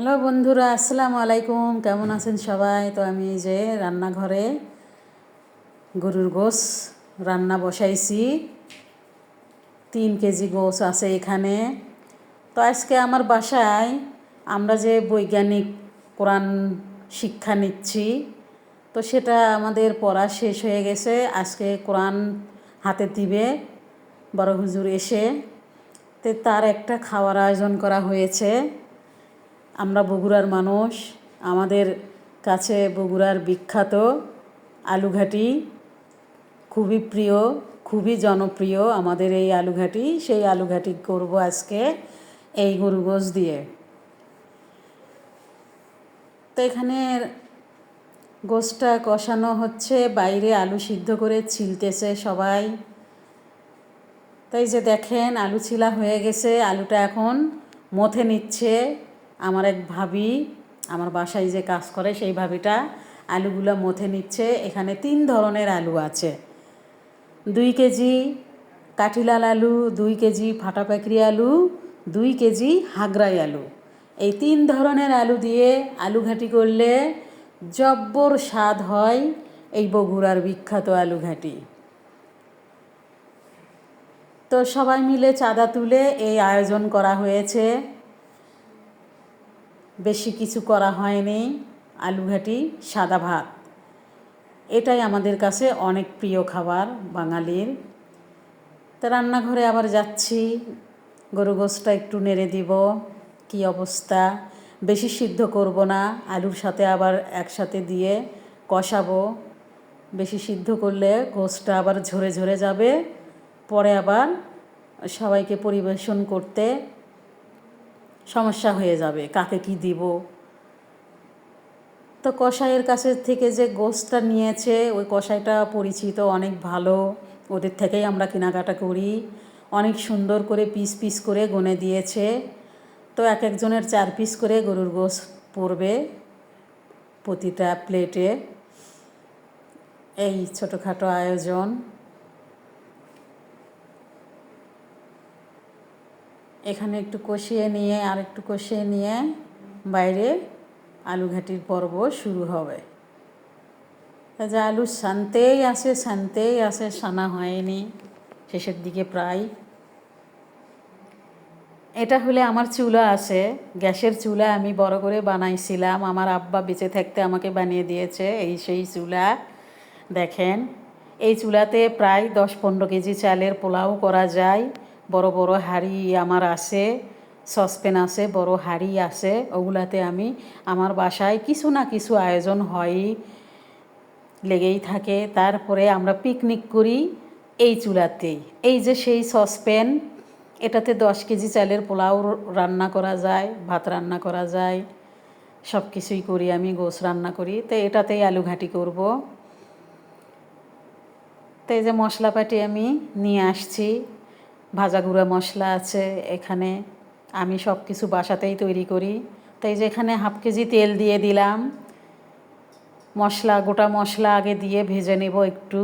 Hello বন্ধুরা, আসসালামু আলাইকুম। কেমন আছেন সবাই? তো আমি এই যে রান্নাঘরে গরুর গোস রান্না বসাইছি। তিন কেজি গোস আছে এখানে। তো আজকে আমার বাসায় আমরা যে বৈজ্ঞানিক কোরআন শিক্ষা নিচ্ছি, তো সেটা আমাদের পড়া শেষ হয়ে গেছে। আজকে কোরআন হাতে দিবে। বড় হুজুর এসে তো তার একটা খাওয়ার আয়োজন করা হয়েছে। আমরা বগুড়ার মানুষ, আমাদের কাছে বগুড়ার বিখ্যাত আলুঘাটি খুবই প্রিয়, খুবই জনপ্রিয় আমাদের এই আলুঘাটি। সেই আলুঘাটি করব আজকে এই গরু গোস দিয়ে। তো এখানে গোসটা কষানো হচ্ছে, বাইরে আলু সিদ্ধ করে ছিলতেছে সবাই। তাই যে দেখেন, আলু ছিলা হয়ে গেছে, আলুটা এখন মথে নিচ্ছে। আমার এক ভাবি আমার বাসায় যে কাজ করে সেই ভাবিটা আলুগুলো মথে নিচ্ছে। এখানে তিন ধরনের আলু আছে। দুই কেজি কাঠিলাল আলু, দুই কেজি ফাটা পাকড়ি আলু, দুই কেজি হাগরাই আলু। এই তিন ধরনের আলু দিয়ে আলু ঘাটি করলে জব্বর স্বাদ হয় এই বগুড়ার বিখ্যাত আলু ঘাটি। তো সবাই মিলে চাঁদা তুলে এই আয়োজন করা হয়েছে। বেশি কিছু করা হয়নি, আলু ঘাটি, সাদা ভাত। এটাই আমাদের কাছে অনেক প্রিয় খাবার বাঙালির। তা রান্নাঘরে আবার যাচ্ছি, গরু গোসটা একটু নেড়ে দিব, কি অবস্থা? বেশি সিদ্ধ করব না, আলুর সাথে আবার একসাথে দিয়ে কষাবো। বেশি সিদ্ধ করলে গোসটা আবার ঝরে ঝরে যাবে, পরে আবার সবাইকে পরিবেশন করতে সমস্যা হয়ে যাবে, কাকে কি দিব? তো কষাইয়ের কাছে থেকে যে গোসটা নিয়েছে, ওই কষাইটা পরিচিত, অনেক ভালো। ওদের থেকেই আমরা কেনাকাটা করি। অনেক সুন্দর করে পিস পিস করে গনে দিয়েছে। তো এক একজনের চার পিস করে গরুর গোস পড়বে প্রতিটা প্লেটে। এই ছোটোখাটো আয়োজন। এখানে একটু কষিয়ে নিয়ে আর একটু কষিয়ে নিয়ে বাইরে আলু ঘাটির পর্ব শুরু হবে। যে আলু শানতেই আসে শানতেই আসে সানা হয়নি শেষের দিকে প্রায়। এটা হলে আমার চুলা আছে, গ্যাসের চুলা আমি বড় করে বানাইছিলাম। আমার আব্বা বেঁচে থাকতে আমাকে বানিয়ে দিয়েছে এই সেই চুলা। দেখেন, এই চুলাতে প্রায় দশ পনেরো কেজি চালের পোলাও করা যায়। বড় বড় হাঁড়ি আমার আছে সসপেন আছে, বড় হাঁড়ি আছে, ওগুলাতে আমি আমার বাসায় কিছু না কিছু আয়োজন হয়ই লেগেই থাকে। তারপরে আমরা পিকনিক করি এই চুলাতেই। এই যে সেই সসপ্যান, এটাতে দশ কেজি চালের পোলাও রান্না করা যায়, ভাত রান্না করা যায় সব কিছুই করি আমি, গোস রান্না করি। তো এটাতেই আলু ঘাঁটি করব। তো এই যে মশলাপাটি আমি নিয়ে আসছি। ভাজা গুঁড়া মশলা আছে এখানে। আমি সব কিছু বাসাতেই তৈরি করি। তাই যে এখানে হাফ কেজি তেল দিয়ে দিলাম। মশলা, গোটা মশলা আগে দিয়ে ভেজে নেব একটু।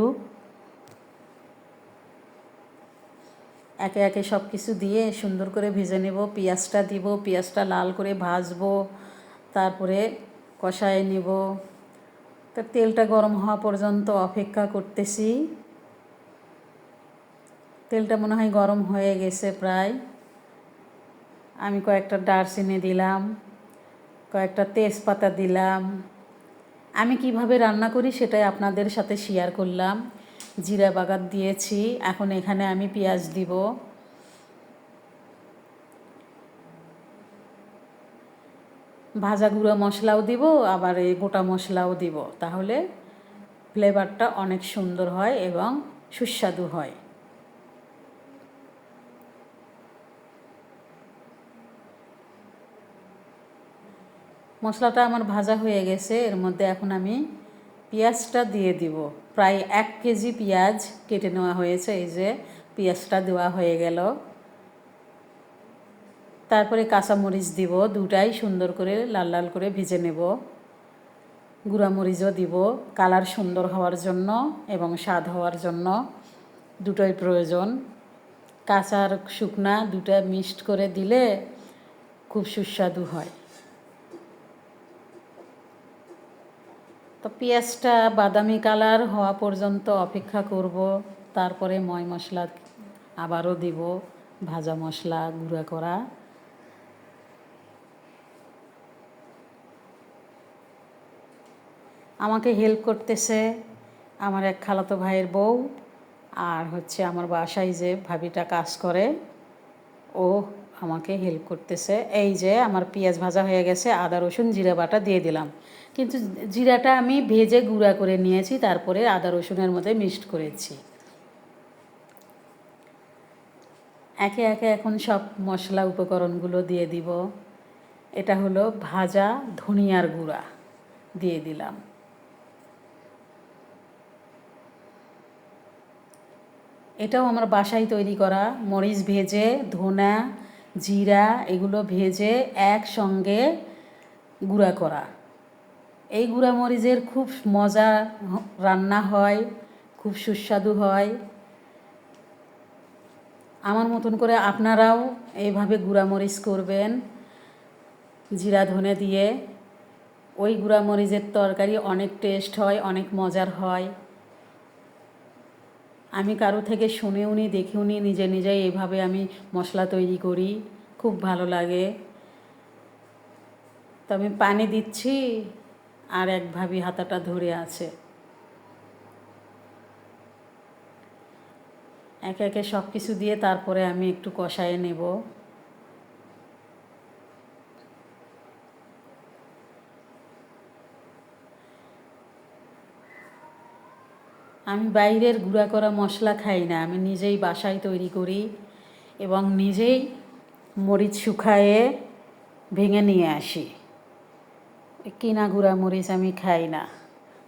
একে একে সব কিছু দিয়ে সুন্দর করে ভেজে নেব। পেঁয়াজটা দিব, পেঁয়াজটা লাল করে ভাজবো, তারপরে কষায় নেব। তা তেলটা গরম হওয়া পর্যন্ত অপেক্ষা করতেছি। তেলটা মনে হয় গরম হয়ে গেছে প্রায়। আমি কয়েকটা দারচিনি দিলাম, কয়েকটা তেজপাতা দিলাম। আমি কীভাবে রান্না করি সেটাই আপনাদের সাথে শেয়ার করলাম। জিরা বাগাত দিয়েছি, এখন এখানে আমি পেঁয়াজ দিব। ভাজা গুঁড়ো মশলাও দিব, আবার এই গোটা মশলাও দিব। তাহলে ফ্লেভারটা অনেক সুন্দর হয় এবং সুস্বাদু হয়। মশলাটা আমার ভাজা হয়ে গেছে। এর মধ্যে এখন আমি পেঁয়াজটা দিয়ে দিব। প্রায় এক কেজি পেঁয়াজ কেটে নেওয়া হয়েছে। এই যে পেঁয়াজটা দেওয়া হয়ে গেল। তারপরে কাঁচামরিচ দিব। দুটাই সুন্দর করে লাল লাল করে ভেজে নেব। গুঁড়ামরিচও দিব। কালার সুন্দর হওয়ার জন্য এবং স্বাদ হওয়ার জন্য দুটোই প্রয়োজন। কাঁচার শুকনা দুটা মিক্সড করে দিলে খুব সুস্বাদু হয়। তো পেঁয়াজটা বাদামি কালার হওয়া পর্যন্ত অপেক্ষা করব। তারপরে ময় মশলা আবারও দিব, ভাজা মশলা গুঁড়া করা। আমাকে হেল্প করতেছে আমার এক খালাতো ভাইয়ের বউ আর হচ্ছে আমার বাসায় যে ভাবিটা কাজ করে, ও আমাকে হেল্প করতেছে। এই যে আমার পেঁয়াজ ভাজা হয়ে গেছে, আদা, রসুন, জিরা বাটা দিয়ে দিলাম। কিন্তু জিরাটা আমি ভেজে গুঁড়া করে নিয়েছি, তারপরে আদা, রসুনের মধ্যে মিক্সড করেছি। একে একে এখন সব মশলা উপকরণগুলো দিয়ে দিব। এটা হলো ভাজা ধনিয়ার গুঁড়া দিয়ে দিলাম। এটাও আমার বাসায় তৈরি করা মরিচ ভেজে, ধনা জিরা এগুলো ভেজে একসঙ্গে গুঁড়া করা। এই গুঁড়া মরিচের খুব মজা রান্না হয়, খুব সুস্বাদু হয়। আমার মতন করে আপনারাও এইভাবে গুঁড়া মরিচ করবেন, জিরা ধনে দিয়ে। ওই গুঁড়া মরিচের তরকারি অনেক টেস্ট হয়, অনেক মজার হয়। আমি কারও থেকে শুনেও নি, দেখেও নি, নিজে নিজেই এভাবে আমি মশলা তৈরি করি। খুব ভালো লাগে। তো আমি পানি দিচ্ছি আর এক ভাবি হাতাটা ধরে আছে। একে একে সব কিছু দিয়ে তারপরে আমি একটু কষায়ে নেব। আমি বাইরের গুঁড়া করা মশলা খাই না, আমি নিজেই বাসায় তৈরি করি এবং নিজেই মরিচ শুকায়ে ভেঙে নিয়ে আসি। কিনা গুঁড়া মরিচ আমি খাই না।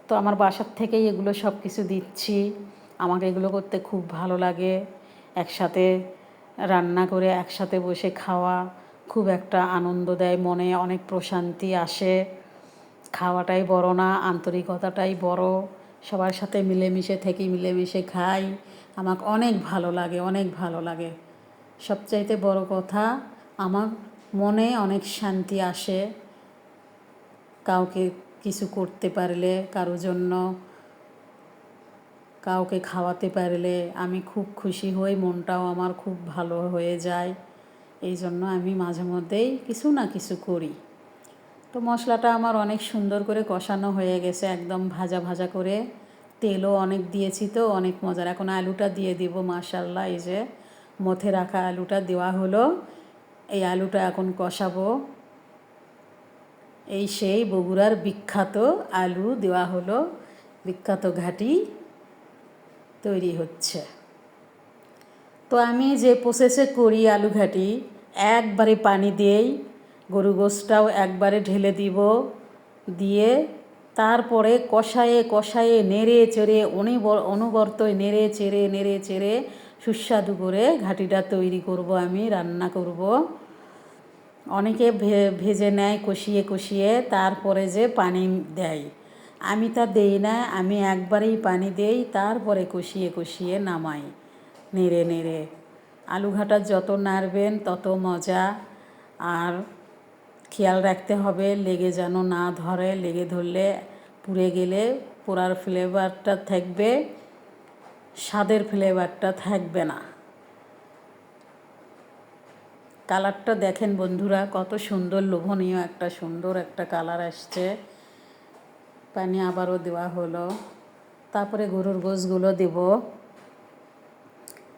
তো আমার বাসার থেকেই এগুলো সব কিছু দিচ্ছি। আমাকে এগুলো করতে খুব ভালো লাগে। একসাথে রান্না করে একসাথে বসে খাওয়া খুব একটা আনন্দ দেয়, মনে অনেক প্রশান্তি আসে। খাওয়াটাই বড় না, আন্তরিকতাটাই বড়। সবার সাথে মিলেমিশে থেকে মিলেমিশে খাই। আমাকে অনেক ভালো লাগে, অনেক ভালো লাগে। সবচাইতে বড় কথা, আমার মনে অনেক শান্তি আসে কাউকে কিছু করতে পারলে, কারও জন্য কাউকে খাওয়াতে পারলে আমি খুব খুশি হই, মনটাও আমার খুব ভালো হয়ে যায়। এই জন্য আমি মাঝে মধ্যেই কিছু না কিছু করি। তো মশলাটা আমার অনেক সুন্দর করে কষানো হয়ে গেছে, একদম ভাজা ভাজা করে। তেলও অনেক দিয়েছি তো, অনেক মজার। এখন আলুটা দিয়ে দিব মাশাল্লাহ এই যে মথে রাখা আলুটা দেওয়া হলো। এই আলুটা এখন কষাবো। এই সেই বগুড়ার বিখ্যাত আলু দেওয়া হলো, বিখ্যাত ঘাটি তৈরি হচ্ছে। তো আমি যে প্রসেসে করি আলু ঘাটি, একবারে পানি দিয়েই গরু একবারে ঢেলে দিব। দিয়ে তারপরে কষায়ে কষায়ে নেড়ে চেড়ে অনবর্ত নেড়ে চেড়ে নেড়ে চেড়ে সুস্বাদু করে ঘাটিটা তৈরি করব আমি, রান্না করব। অনেকে ভেজে নেয় কষিয়ে কষিয়ে, তারপরে যে পানি দেয়। আমি তা দেই না, আমি একবারেই পানি দেই, তারপরে কষিয়ে কষিয়ে নামাই, নেড়ে নেড়ে। আলু ঘাটা যত নাড়বেন তত মজা। আর খেয়াল রাখতে হবে, লেগে যেন না ধরে, লেগে ধরলে পুড়ে গেলে পোড়ার ফ্লেভারটা থাকবে, স্বাদের ফ্লেভারটা থাকবে না। কালারটা দেখেন বন্ধুরা, কত সুন্দর, লোভনীয় একটা, সুন্দর একটা কালার আসছে। পানি আবারও দেওয়া হলো। তারপরে গরুর গোশগুলো দেব।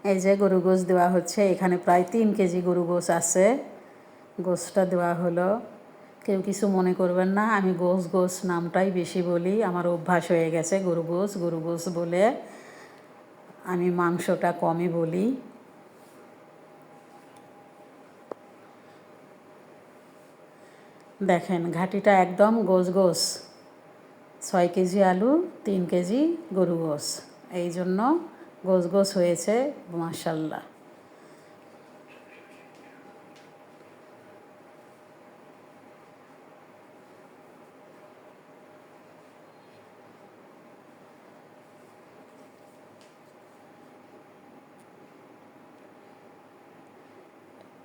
এই যে গরু গোশ দেওয়া হচ্ছে, এখানে প্রায় তিন কেজি গরু গোশ আছে। গোশটা দেওয়া হলো। কেউ কিছু মনে করবেন না, আমি গোস গোস নামটাই বেশি বলি, আমার অভ্যাস হয়ে গেছে গরু গোস গরু গোস বলে আমি মাংসটা কমই বলি। দেখেন, ঘাটিটা একদম গোস গোস, ছয় কেজি আলু, তিন কেজি গরু গোস এই জন্য গোস গোস হয়েছে মার্শাল্লাহ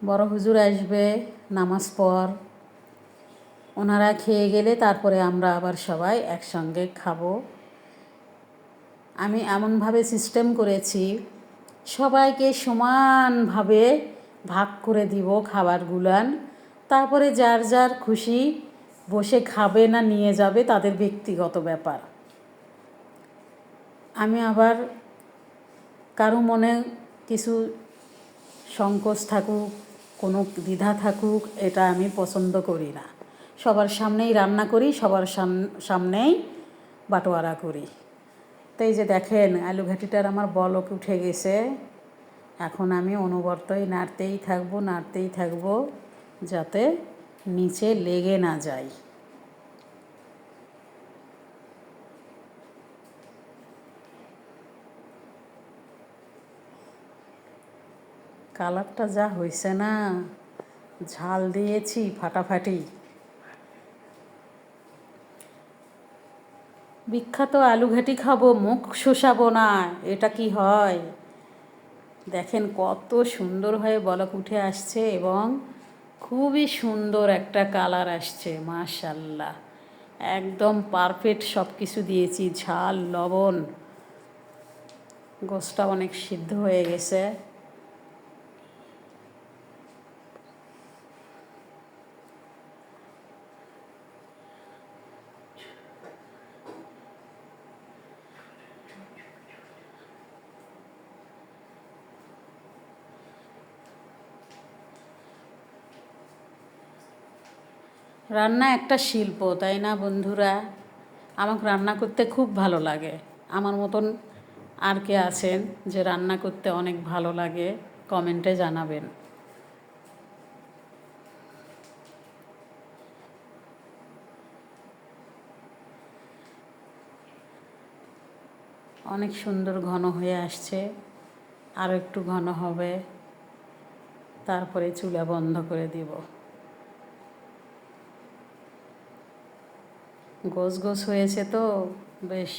বড় হুজুর আসবে নামাজ পড়। ওনারা খেয়ে গেলে তারপরে আমরা আবার সবাই একসঙ্গে খাব। আমি এমনভাবে সিস্টেম করেছি, সবাইকে সমানভাবে ভাগ করে দিব খাবারগুলান। তারপরে যার যার খুশি বসে খাবে না নিয়ে যাবে তাদের ব্যক্তিগত ব্যাপার। আমি আবার কারও মনে কিছু সংকোচ থাকুক কোনো দ্বিধা থাকুক, এটা আমি পছন্দ করি না। সবার সামনেই রান্না করি, সবার সামনেই বাটোয়ারা করি। তো যে দেখেন, আলু ঘাটিটার আমার বলক উঠে গেছে। এখন আমি অনুবর্তই নাড়তেই থাকব নাড়তেই থাকব, যাতে নিচে লেগে না যায়। কালারটা যা হয়েছে না, ঝাল দিয়েছি ফাটাফাটি। বিখ্যাত আলু ঘাটি খাব, মুখ শোষাবো না, এটা কি হয়? দেখেন কত সুন্দর হয়ে বলক উঠে আসছে এবং খুবই সুন্দর একটা কালার আসছে, মাশাল্লাহ। একদম পারফেক্ট সব কিছু দিয়েছি, ঝাল, লবণ। গোসটা অনেক সিদ্ধ হয়ে গেছে। রান্না একটা শিল্প, তাই না বন্ধুরা? আমাকে রান্না করতে খুব ভালো লাগে। আমার মতন আর কে আছেন যে রান্না করতে অনেক ভালো লাগে, কমেন্টে জানাবেন। অনেক সুন্দর ঘন হয়ে আসছে আরও একটু ঘন হবে, তারপরে চুলা বন্ধ করে দিব। গোস গোস হয়েছে তো, বেশ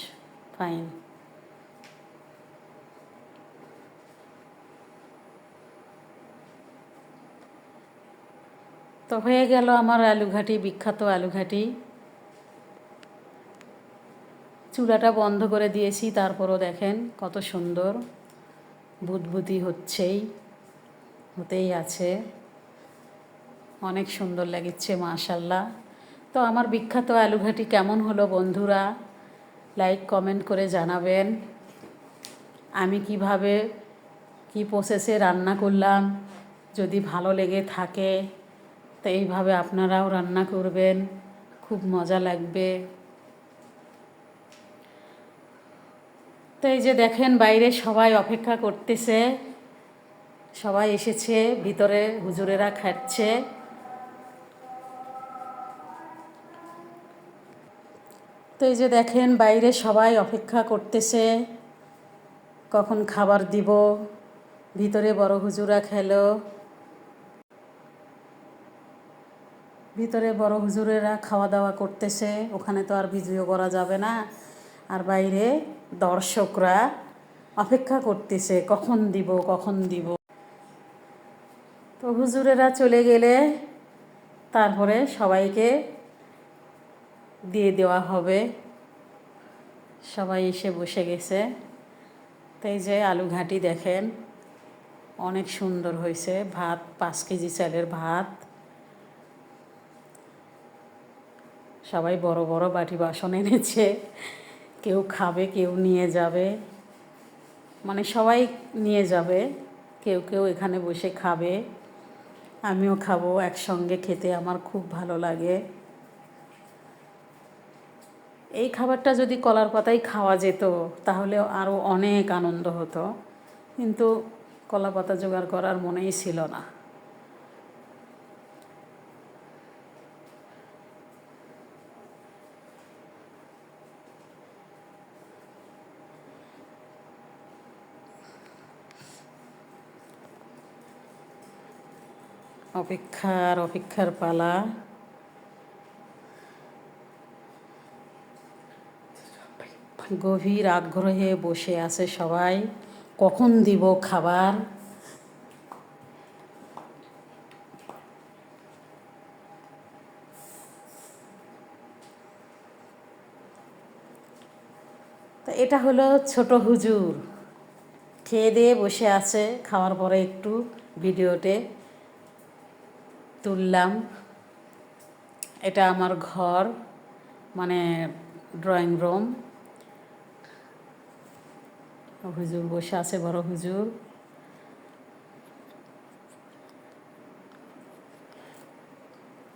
ফাইন তো হয়ে গেল আমার আলুঘাটি, বিখ্যাত আলুঘাটি। চুলাটা বন্ধ করে দিয়েছি, তারপরও দেখেন কত সুন্দর বুদবুদি হচ্ছেই, হতেই আছে। অনেক সুন্দর লাগছে মাশাল্লাহ। তো আমার বিখ্যাত আলুঘাটি কেমন হলো বন্ধুরা? লাইক কমেন্ট করে জানাবেন। আমি কীভাবে, কি প্রসেসে রান্না করলাম, যদি ভালো লেগে থাকে, তো এইভাবে আপনারাও রান্না করবেন। খুব মজা লাগবে। তো এই যে দেখেন, বাইরে সবাই অপেক্ষা করতেছে। সবাই এসেছে, ভিতরে হুজুরেরা খাচ্ছে তো এই যে দেখেন, বাইরে সবাই অপেক্ষা করতেছে। কখন খাবার দিব? ভিতরে বড় হুজুরা খেলো। ভিতরে বড় হুজুরেরা খাওয়া দাওয়া করতেছে। ওখানে তো আর ভিডিও করা যাবে না। আর বাইরে দর্শকরা অপেক্ষা করতেছে, কখন দিব কখন দিব। তো হুজুরেরা চলে গেলে তারপরে সবাইকে দিয়ে দেওয়া হবে। সবাই এসে বসে গেছে। তাই যে আলু ঘাটি দেখেন, অনেক সুন্দর হয়েছে। ভাত, পাঁচ কেজি চালের ভাত। সবাই বড় বড় বাটি বাসন এনেছে। কেউ খাবে, কেউ নিয়ে যাবে। মানে সবাই নিয়ে যাবে। কেউ কেউ এখানে বসে খাবে। আমিও খাব একসঙ্গে খেতে, আমার খুব ভালো লাগে। এই খাবারটা যদি কলার পাতায় খাওয়া যেত, তাহলে আরও অনেক আনন্দ হতো। কিন্তু কলা পাতা জোগাড় করার মনেই ছিল না। অপেক্ষার অপেক্ষার পালা। গভীর আগ্রহে বসে আছে সবাই। কখন দিব খাবার? এটা হলো ছোট হুজুর। খেয়ে দিয়ে বসে আছে, খাওয়ার পরে একটু ভিডিওতে তুললাম। এটা আমার ঘর মানে ড্রয়িং রুম হুজুর বসে আছে, বড় হুজুর।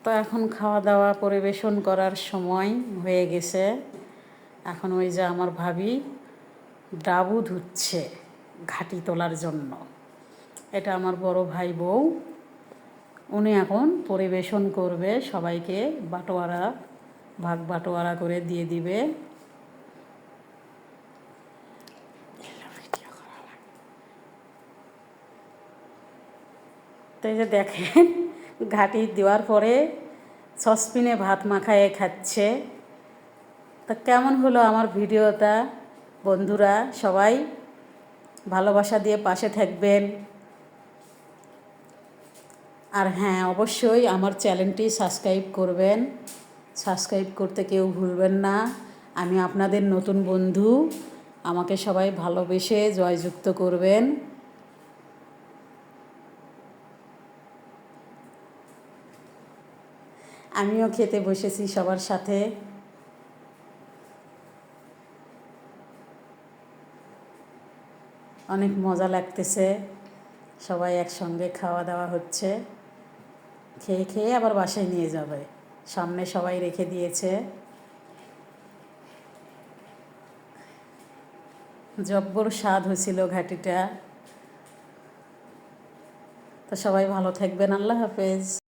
তো এখন খাওয়া দাওয়া পরিবেশন করার সময় হয়ে গেছে। এখন ওই যে আমার ভাবি ডাবু ধুচ্ছে ঘাটি তোলার জন্য। এটা আমার বড় ভাই বউ। উনি এখন পরিবেশন করবে, সবাইকে বাটোয়ারা, ভাগ বাটোয়ারা করে দিয়ে দিবে। তো এই যে দেখেন, ঘাটি দেওয়ার পরে সসপিনে ভাত মাখায়ে খাচ্ছে। তা কেমন হলো আমার ভিডিওটা? বন্ধুরা, সবাই ভালোবাসা দিয়ে পাশে থাকবেন। আর হ্যাঁ অবশ্যই আমার চ্যানেলটি সাবস্ক্রাইব করবেন। সাবস্ক্রাইব করতে কেউ ভুলবেন না। আমি আপনাদের নতুন বন্ধু। আমাকে সবাই ভালোবেসে জয়যুক্ত করবেন। আমিও খেতে বসেছি সবার সাথে। অনেক মজা লাগতেছে। সবাই একসঙ্গে খাওয়া দাওয়া হচ্ছে। খেয়ে খেয়ে আবার বাসায় নিয়ে যাবে। সামনে সবাই রেখে দিয়েছে। জব্বর স্বাদ হয়েছিল ঘাটিটা। তো সবাই ভালো থাকবেন। আল্লাহ হাফেজ।